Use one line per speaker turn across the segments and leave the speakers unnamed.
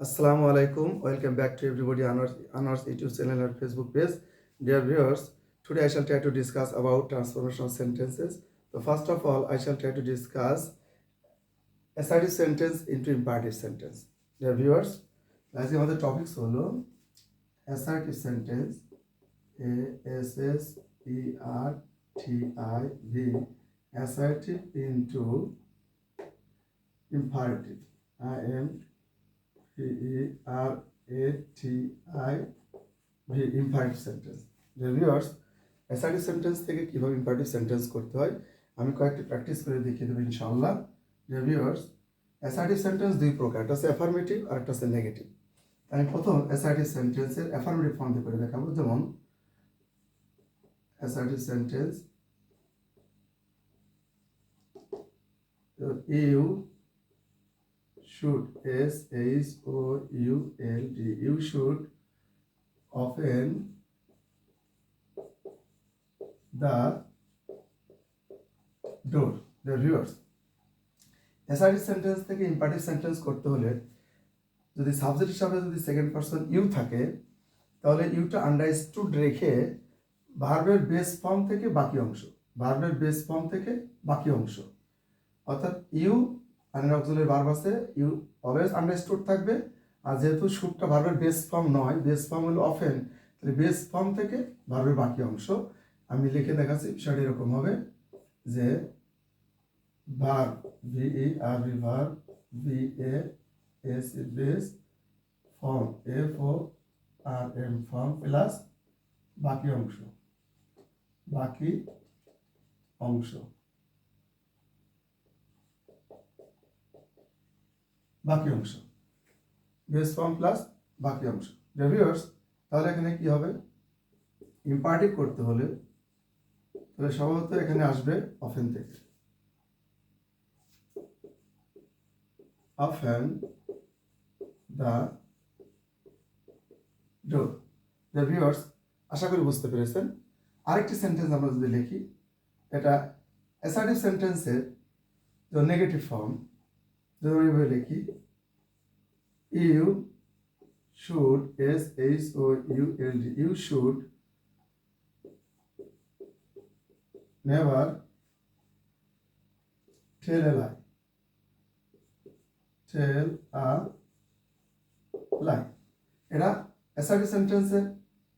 Assalamu alaikum. Welcome back to everybody on our, on our YouTube channel and Facebook page. Dear viewers, today I shall try to discuss about transformational sentences. So first of all, I shall try to discuss assertive sentence into imperative sentence. Dear viewers, আজকে আমাদের topics হলো assertive sentence A S S E R T I V assertive into imperative I M E R A T I V imperative sentence. Viewers assertive sentence থেকে কীভাবে imperative sentence করতে হয়, আমি কয়েকটি practice করে দেখিয়ে দেবো ইনশাআল্লাহ। রিভিউয়ার্স অ্যাসার্টিভ সেন্টেন্স দুই প্রকার, একটা হচ্ছে অ্যাফার্মেটিভ আর একটা হচ্ছে নেগেটিভ আমি প্রথম অ্যাসার্টিভ সেন্টেন্সের অ্যাফার্মেটিভ ফর্ম দিয়ে করে দেখাবো। যেমন assertive sentence you should, S H O U L D you should often the door, the viewers. Assertive sentence থেকে ইম্পারেটিভ সেন্টেন্স করতে হলে যদি সাবজেক্ট হিসাবে যদি সেকেন্ড পার্সন ইউ থাকে, তাহলে ইউটা আন্ডারস্টুড রেখে ভার্বের বেস ফর্ম থেকে বাকি অংশ ভার্বের বেস ফর্ম থেকে বাকি অংশ। অর্থাৎ ইউ আনের অক্সিলারি ভার্ব আছে ইউ অলওয়েজ আন্ডারস্টুড থাকবে। আর যেহেতু শুটটা ভার্বের বেস ফর্ম নয় বেস ফর্ম হলো অফেন তাহলে বেস ফর্ম থেকে ভার্বের বাকি অংশ। আমি লিখে দেখাচ্ছি, বিষয়টা এরকম হবে যে verb V E R B verb B A S base form F O R M form plus বাকি অংশ। বাকি অংশ। বাকি অংশ। বেস ফর্ম প্লাস বাকি অংশ। রিভিউয়ার্স তাহলে এখানে কি হবে? ইম্পার্টিভ করতে হলে, তাহলে সম্ভবত এখানে আসবে অফেন থেকে। অফেন দ্য আশা করি বুঝতে পেরেছেন। আরেকটি সেন্টেন্স আমরা যদি লিখি, এটা অ্যাসার্টিভ সেন্টেন্সের নেগেটিভ ফর্ম এভাবে লিখি। You should, S, H, O, U L D, you should never tell a lie. Tell a lie. এটা অ্যাসার্টিভ সেন্টেন্সের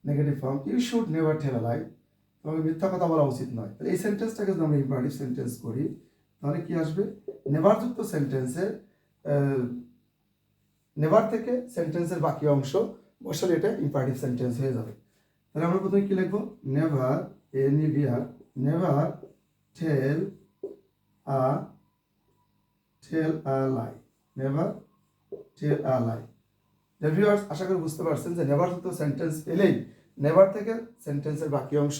negative form you should never tell a lie তোমাকে মিথ্যা কথা বলা উচিত নয়। এই সেন্টেন্সটাকে যদি আমরা ইম্পারেটিভ সেন্টেন্স করি তাহলে কি আসবে? নেভারযুক্ত সেন্টেন্সের নেভার থেকে সেন্টেন্সের বাকি অংশ বসালে এটা ইম্পারেটিভ সেন্টেন্স হয়ে যাবে। তাহলে আমরা প্রথমে কি লিখব? Never N E V R never tell a tell a lie never tell a lie viewers আশা করি বুঝতে পারছেন যে নেভারযুক্ত সেন্টেন্স পেলেই নেভার থেকে সেন্টেন্সের বাকি অংশ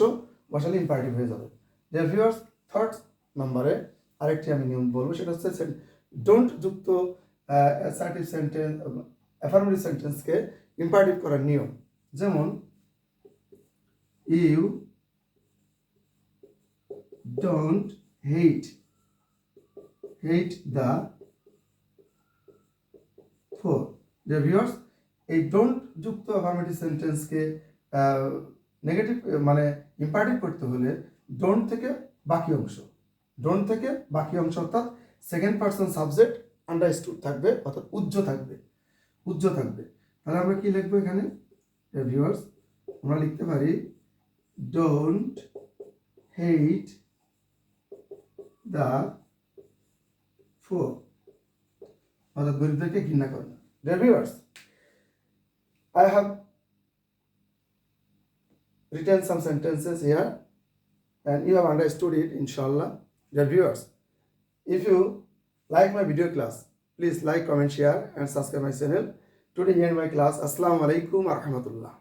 বসালে ইম্পারেটিভ হয়ে যাবে। ভিউয়ার্স থার্ড নম্বরে আরেকটি আমি নিয়ম বলব, সেটা হচ্ছে ডোন্ট যুক্ত অ্যাসার্টিভ সেন্টেন্স অ্যাফার্মেটিভ সেন্টেন্সকে ইম্পারেটিভ করার নিয়ম। যেমন you don't hate hate the poor যে ভিউয়ার্স এই ডোন্ট যুক্ত অ্যাফার্মেটিভ সেন্টেন্সকে নেগেটিভ মানে ইম্পারেটিভ করতে হলে ডোন্ট থেকে বাকি অংশ। ডোন্ট থেকে বাকি অংশ অর্থাৎ সেকেন্ড পার্সন সাবজেক্ট আন্ডারস্টুড থাকবে, অর্থাৎ উজ্জ থাকবে উজ্জ থাকবে। তাহলে আমরা কি লিখব এখানে? ভিউয়ার্স আমরা লিখতে পারি ডোন্ট হেইট দ্য ফোর অর্থাৎ গরিবদেরকে ঘৃণা করে না। Viewers I have written some sentences here and you have understood it, inshallah dear viewers if you like my video class please like comment share and subscribe my channel. Today in my class assalamu alaikum wa rahmatullah